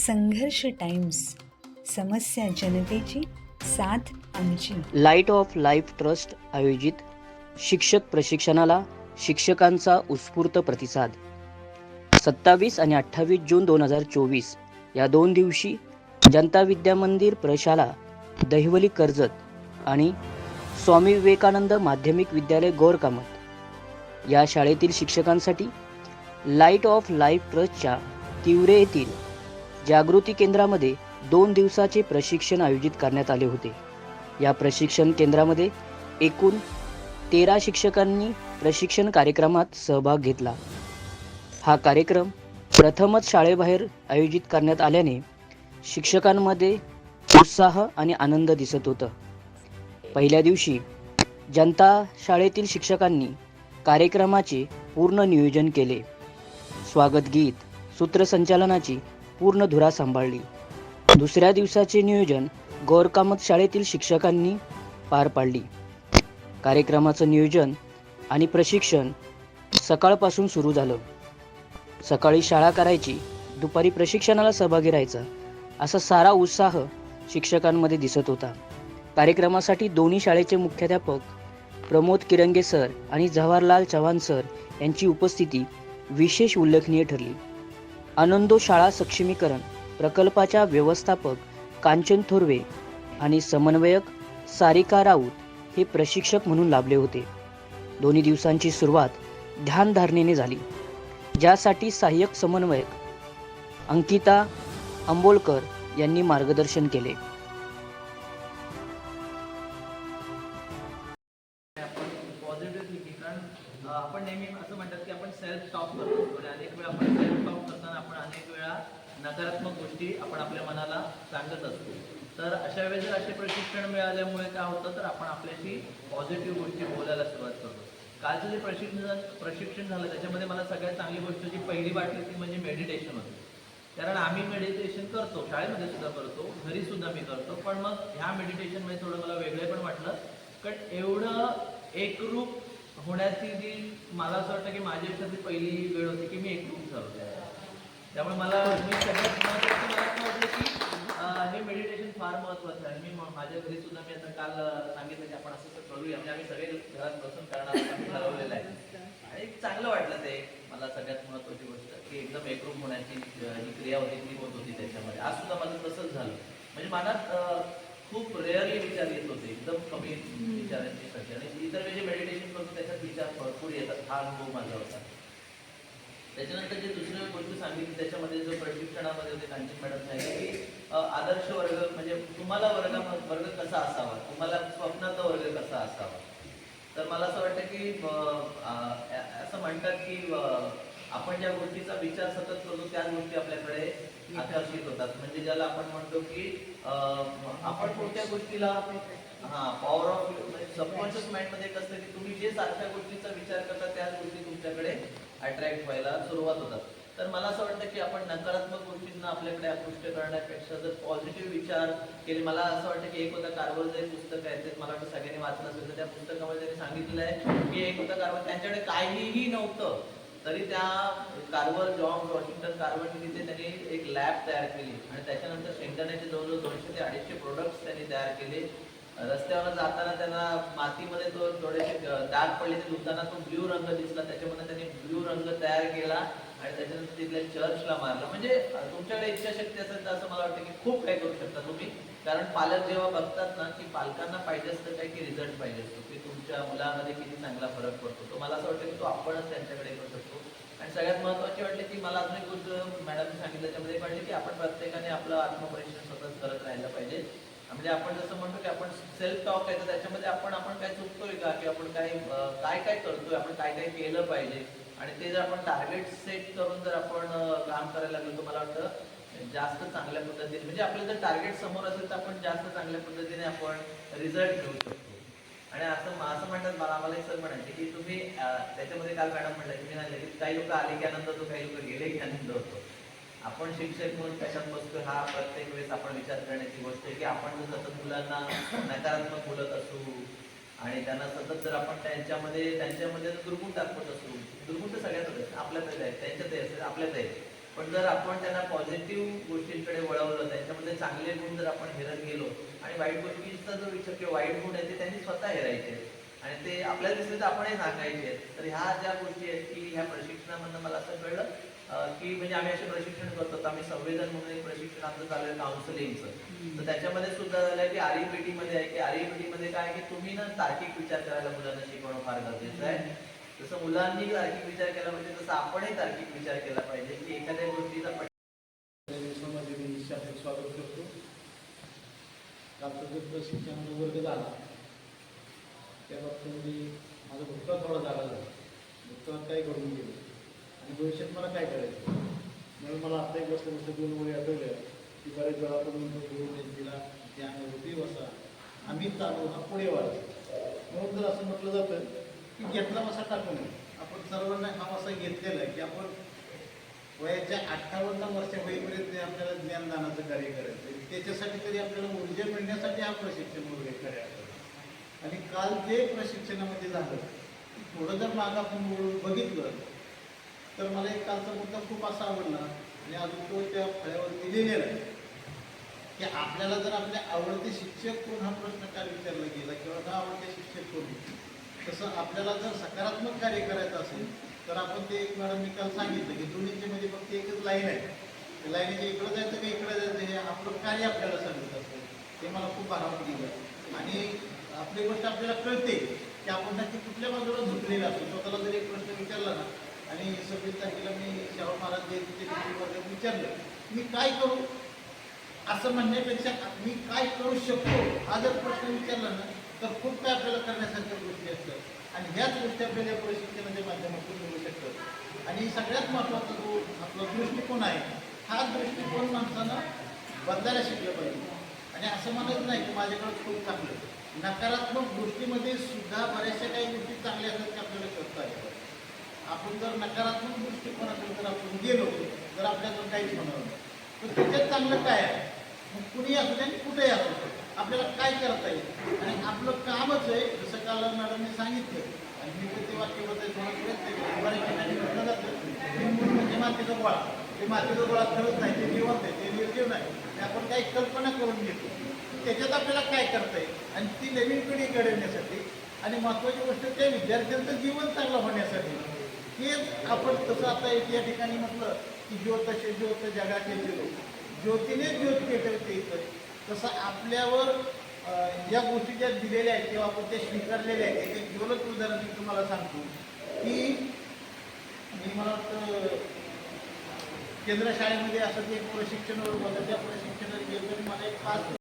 संघर्ष टाइम्स समस्या जनतेची साथ आमची. लाइट ऑफ लाईफ ट्रस्ट आयोजित शिक्षक प्रशिक्षणाला शिक्षकांचा उत्स्फूर्त प्रतिसाद. सत्तावीस आणि अठ्ठावीस जून दोन हजार चोवीस या दोन दिवशी जनता विद्या मंदिर प्रशाला दहिवली कर्जत आणि स्वामी विवेकानंद माध्यमिक विद्यालय गोरकामत. या शाळेतील शिक्षकांसाठी लाइट ऑफ लाईफ ट्रस्टच्या तिवरे येथील जागृती केंद्रामध्ये दोन दिवसाचे प्रशिक्षण आयोजित करण्यात आले होते. या प्रशिक्षण केंद्रामध्ये एकूण तेरा शिक्षकांनी प्रशिक्षण कार्यक्रमात सहभाग घेतला. हा कार्यक्रम प्रथमच शाळेबाहेर आयोजित करण्यात आल्याने शिक्षकांमध्ये उत्साह आणि आनंद दिसत होतं. पहिल्या दिवशी जनता शाळेतील शिक्षकांनी कार्यक्रमाचे पूर्ण नियोजन केले. स्वागत गीत सूत्रसंचालनाची पूर्ण धुरा सांभाळली. दुसऱ्या दिवसाचे नियोजन गौरकामत शाळेतील शिक्षकांनी पार पाडली. कार्यक्रमाचं नियोजन आणि प्रशिक्षण सकाळपासून सुरू झालं. सकाळी शाळा करायची दुपारी प्रशिक्षणाला सहभागी राहायचा असा सारा उत्साह शिक्षकांमध्ये दिसत होता. कार्यक्रमासाठी दोन्ही शाळेचे मुख्याध्यापक प्रमोद किरंगे सर आणि जवाहरलाल चव्हाण सर यांची उपस्थिती विशेष उल्लेखनीय ठरली. आनंदो शाळा सक्षमीकरण प्रकल्पाच्या व्यवस्थापक कांचन थोरवे आणि समन्वयक सारिका राऊत हे प्रशिक्षक म्हणून लाभले होते. दोन्ही दिवसांची सुरुवात ध्यानधारणेने झाली. ज्यासाठी सहाय्यक समन्वयक अंकिता आंबोलकर यांनी मार्गदर्शन केले. आपण आपल्या मनाला सांगत असतो. तर अशा वेळेस जर असे प्रशिक्षण मिळाल्यामुळे काय होतं तर आपण आपल्याशी पॉझिटिव्ह गोष्टी बोलायला सुरुवात करतो. कालचं जे प्रशिक्षण प्रशिक्षण झालं त्याच्यामध्ये मला सगळ्यात चांगली गोष्ट जी पहिली वाटली ती म्हणजे मेडिटेशन होती. कारण आम्ही मेडिटेशन करतो शाळेमध्ये सुद्धा करतो घरी सुद्धा मी करतो पण मग ह्या मेडिटेशनमध्ये थोडं मला वेगळे पण वाटलं. कारण एवढं एकरूप होण्याची जी मला असं वाटतं की माझ्या आयुष्यातली पहिली वेळ होती की मी एकरूप झालो. त्यामुळे मला मी सगळ्यात महत्त्वाचं मला असं वाटलं की हे मेडिटेशन फार महत्त्वाचं आहे. मी माझ्या घरी सुद्धा मी आता काल सांगितलं की आपण असं करूया. म्हणजे आम्ही सगळे घरात बसून करणार आम्ही ठरवलेलं आहे. आणि चांगलं वाटलं ते. मला सगळ्यात महत्त्वाची गोष्ट की एकदम एकरूप होण्याची जी क्रिया होती ती होत होती त्याच्यामध्ये. आज सुद्धा माझं तसंच झालं. म्हणजे मनात खूप रेअरली विचार येत होते. एकदम कमी विचारांची संख्या. आणि इतर वेळी जे मेडिटेशन करतो त्याच्यात विचार भरपूर येतात. हा अनुभव माझा होता. त्याच्यानंतर जे दुसऱ्या गोष्ट सांगितली त्याच्यामध्ये जो प्रशिक्षणामध्ये होते कांची मॅडम सांगितले की आदर्श वर्ग म्हणजे तुम्हाला वर्ग वर्ग कसा असावा? तुम्हाला स्वप्नाचा वर्ग कसा असावा? तर मला असं वाटतं की असं म्हणतात की आपण ज्या गोष्टीचा विचार सतत करतो त्याच गोष्टी आपल्याकडे आकर्षित होतात. म्हणजे ज्याला आपण म्हणतो की अं, आपण कोणत्या गोष्टीला हा पॉवर ऑफ म्हणजे सबकॉन्शियस माइंडमध्ये एक असतं की तुम्ही जे सारख्या गोष्टीचा विचार करता त्याच गोष्टी तुमच्याकडे अट्रॅक्ट व्हायला सुरुवात होतात. तर मला असं वाटतं की आपण नकारात्मक गोष्टींना आपल्याकडे आकृष्ट करण्यापेक्षा जर पॉझिटिव्ह विचार केले मला असं वाटतं की एक होता कारवर जे पुस्तक आहे ते मला वाटतं सगळ्यांनी वाचलं असेल. तर त्या पुस्तकामध्ये त्यांनी सांगितलं आहे की एक होता कारवर त्यांच्याकडे काहीही नव्हतं. तरी त्या कारवर जॉन वॉशिंग्टन कारवरने तिथे त्यांनी एक लॅब तयार केली. आणि त्याच्यानंतर शेंगदाण्याचे जवळजवळ दोनशे ते अडीचशे प्रोडक्ट्स त्यांनी तयार केले. रस्त्यावर जाताना त्यांना मातीमध्ये तो थोडेसे दाग पडले ते धुताना तो ब्ल्यू रंग दिसला. त्याच्यामध्ये त्यांनी ब्ल्यू रंग तयार केला आणि त्याच्यानंतर तिथल्या चर्चला मारलं. म्हणजे तुमच्याकडे इच्छाशक्ती असेल तर असं मला वाटतं की खूप काही करू शकता तुम्ही. कारण पालक जेव्हा बघतात ना की पालकांना पाहिजे असतं काय की रिझल्ट पाहिजे असतो की तुमच्या मुलामध्ये किती चांगला फरक पडतो. तो मला असं वाटतं की तो आपणच त्यांच्याकडे करू शकतो. आणि सगळ्यात महत्त्वाचे वाटले की मला अजून एक गोष्ट मॅडम सांगितलं. त्याच्यामध्ये वाटली की आपण प्रत्येकाने आपलं आत्मपरीक्षण सतत करत राहायला पाहिजे म्हणजे आपण जसं म्हणतो की आपण सेल्फ टॉक आहे तर त्याच्यामध्ये आपण आपण काय चुकतोय का? की आपण काय काय काय करतोय? आपण काय काय केलं पाहिजे? आणि ते जर आपण टार्गेट सेट करून जर आपण काम करायला लागलो तर मला वाटतं जास्त चांगल्या पद्धतीने म्हणजे आपलं जर टार्गेट समोर असेल तर आपण जास्त चांगल्या पद्धतीने आपण रिझल्ट घेऊ शकतो. आणि असं असं म्हणतात मला आम्हाला एक सर म्हणायचे की तुम्ही त्याच्यामध्ये काल मॅडम म्हणलं की मी म्हणलं की काही लोक आले की आनंद होतो काही लोक गेले की आनंद होतो. आपण शिक्षक म्हणून कशात बसतो हा प्रत्येक वेळेस आपण विचार करण्याची गोष्ट आहे की आपण जर सतत मुलांना नकारात्मक बोलत असू आणि त्यांना सतत जर आपण त्यांच्यामध्ये त्यांच्यामध्ये दुर्गुण दाखवत असू दुर्गुण तर सगळ्यातच आहे आपल्यातच त्यांच्यातही असेल आपल्यात आहे पण जर आपण त्यांना पॉझिटिव्ह गोष्टींकडे वळवलं त्यांच्यामध्ये चांगले गुण जर आपण हेरत गेलो आणि वाईट गोष्टींचा जो विचार किंवा वाईट गुण आहे ते त्यांनी स्वतः हेरायचे आणि ते आपल्याला दिसले तर आपणही सांगायचे तर ह्या ज्या गोष्टी आहेत की ह्या प्रशिक्षणामधनं मला असं कळलं की म्हणजे आम्ही असे प्रशिक्षण करतो. आम्ही संवेदन म्हणून एक प्रशिक्षण आमचं चालू आहे काउन्सिलिंगचं तर त्याच्यामध्ये सुद्धा झालं की आरईपीटी मध्ये आहे की आरईपीटी मध्ये काय की तुम्ही ना तार्किक विचार करायला मुलांना शिकवणं फार गरजेचं आहे. जसं मुलांनी तार्किक विचार केला पाहिजे तसं आपणही तार्किक विचार केला पाहिजे की एखाद्या गोष्टीचा स्वागत करतो कालचा जो प्रशिक्षणाचा वर्ग झाला त्या बाबतीत मी माझा भूतकाळ थोडा झाला झाला भूतकाळात काय घडून गेलं. आणि भविष्यात मला काय करायचं? म्हणून मला आता एक गोष्ट गोष्ट दोन वेळी आठवल्या. की बऱ्याच वेळा आपण म्हणतो गुरु जयंतीला त्या होती वसा. आम्ही चालू हा पुढे वाढतो. म्हणून जर असं म्हटलं जातं की घेतला वसा टाकू नये आपण सर्वांना हा वसा घेतलेला आहे की आपण वयाच्या अठ्ठावन्न वर्ष होईपर्यंत आपल्याला ज्ञानदानाचं कार्य करायचं त्याच्यासाठी तरी आपल्याला ऊर्जा मिळण्यासाठी हा प्रशिक्षण वगैरे कार्य आणि काल ते प्रशिक्षणामध्ये झालं. थोडं जर मागं आपण बघितलं तर मला एक कालचा मुद्दा खूप असा आवडला आणि अजून तो त्या फळ्यावरती लिहिलेला आहे की आपल्याला जर आपले आवडते शिक्षक कोण हा प्रश्न काय विचारला गेला किंवा न आवडते शिक्षक कोण? तसं आपल्याला जर सकारात्मक कार्य करायचं असेल तर आपण ते एक मॅडम मी काल सांगितलं की दोन्हीच्या मध्ये फक्त एकच लाईन आहे. त्या इकडं जायचं का इकडं जायचं हे आपलं कार्य आपल्याला सांगत असतं. ते मला खूप भारावून दिलं. आणि आपली गोष्ट आपल्याला कळते की आपण नक्की कुठल्या बाजूला झुकलेलं असतो. स्वतःला जर एक प्रश्न विचारला ना आणि सव्वीस तारखेला मी शाहू महाराज जयंतीच्या विचारलं मी काय करू? असं म्हणण्यापेक्षा मी काय करू शकतो हा जर प्रश्न विचारला ना तर खूप काय आपल्याला करण्यासारख्या गोष्टी असतात. आणि ह्याच गोष्टी आपल्याला या प्रशिक्षणाच्या माध्यमातून मिळू शकतात. आणि सगळ्यात महत्त्वाचा जो आपला दृष्टिकोन आहे हा दृष्टिकोन माणसानं बदलायला शिकलं पाहिजे. आणि असं म्हणत नाही की माझ्याकडं खूप चांगलं नकारात्मक गोष्टीमध्ये सुद्धा बऱ्याचशा काही गोष्टी चांगल्या असतात की आपल्याला करता येतात आपण जर नकारात्मक दृष्टिकोनातून जर आपण गेलो तर आपल्याला काहीच होणार नाही. तर त्याच्यात चांगलं काय आहे? मग कुणी असू दे आणि कुठेही असू दे. आपल्याला काय करता येईल? आणि आपलं कामच आहे जसं काल मॅडमने सांगितलं आणि मी तर ते वाक्यबद्दल प्रयत्न केला बऱ्याच ठिकाणी म्हटलं जातं म्हणजे मातीचा गोळा. ते मातीचा गोळा खरंच नाही ते जिवंत आहे ते निर्जीव नाही. ते आपण काही कल्पना करून घेतो. त्याच्यात आपल्याला काय करता येईल? आणि ती नवीन पिढी घडवण्यासाठी आणि महत्त्वाची गोष्ट त्या विद्यार्थ्यांचं जीवन चांगलं होण्यासाठी हेच आपण तसं आता एक या ठिकाणी म्हटलं की ज्योतशे ज्योत जगाचे जिरो ज्योतीने ज्योत पेटवते येतं तसं आपल्यावर ज्या या गोष्टी ज्या दिलेल्या आहेत किंवा आपण त्या स्वीकारलेल्या आहेत एक ज्वलत उदाहरण मी तुम्हाला सांगतो. की मी मला वाटतं केंद्र शाळेमध्ये असं ते एक प्रशिक्षण होतं त्या प्रशिक्षणात गेलो मला एक खास